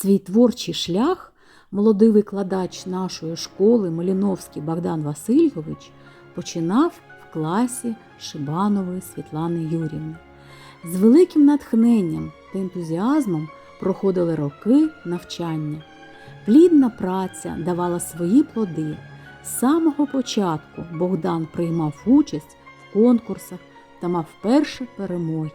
Свій творчий шлях молодий викладач нашої школи Маліновський Богдан Васильович починав в класі Шибанової Світлани Юрівни. З великим натхненням та ентузіазмом проходили роки навчання. Плідна праця давала свої плоди. З самого початку Богдан приймав участь в конкурсах та мав перші перемоги.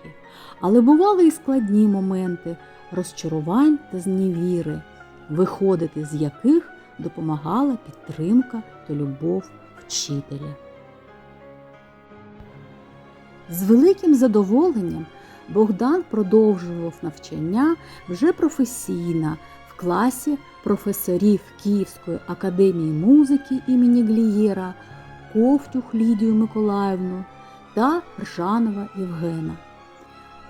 Але бували і складні моменти розчарувань та зневіри, виходити з яких допомагала підтримка та любов вчителя. З великим задоволенням Богдан продовжував навчання вже професійно в класі професорів Київської академії музики імені Глієра, Ковтюх Лідію Миколаївну та Ржанова Євгена.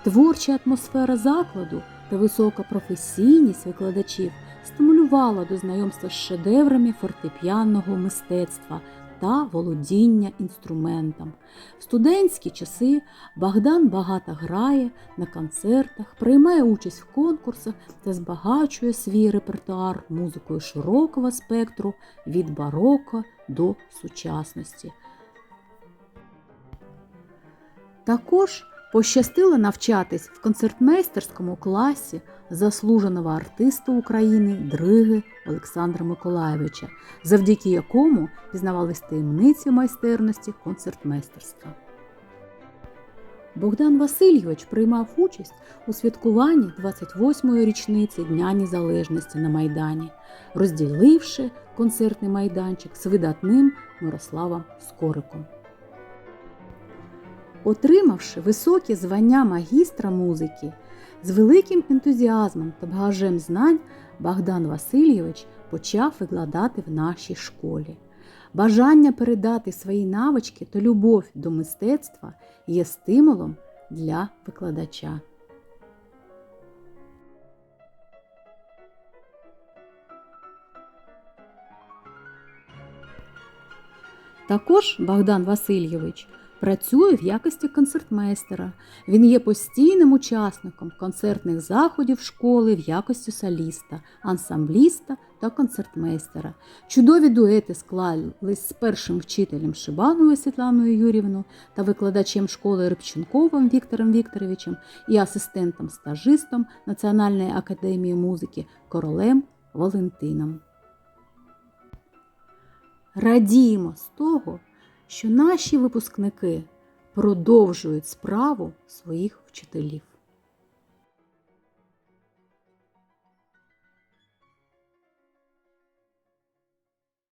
Творча атмосфера закладу та висока професійність викладачів стимулювала до знайомства з шедеврами фортепіанного мистецтва та володіння інструментом. В студентські часи Богдан багато грає на концертах, приймає участь в конкурсах та збагачує свій репертуар музикою широкого спектру від бароко до сучасності. Також пощастило навчатись в концертмейстерському класі заслуженого артиста України Дриги Олександра Миколаєвича, завдяки якому пізнавались таємниці майстерності концертмейстерства. Богдан Васильович приймав участь у святкуванні 28-ї річниці Дня Незалежності на Майдані, розділивши концертний майданчик з видатним Мирославом Скориком. Отримавши високе звання магістра музики, з великим ентузіазмом та багажем знань Богдан Васильович почав викладати в нашій школі. Бажання передати свої навички та любов до мистецтва є стимулом для викладача. Також Богдан Васильович працює в якості концертмейстера. Він є постійним учасником концертних заходів школи в якості соліста, ансамбліста та концертмейстера. Чудові дуети склались з першим вчителем Шибановою Світланою Юрівною та викладачем школи Рибченковим Віктором Вікторовичем і асистентом-стажистом Національної академії музики Королем Валентином. Радіємо з того, що наші випускники продовжують справу своїх вчителів.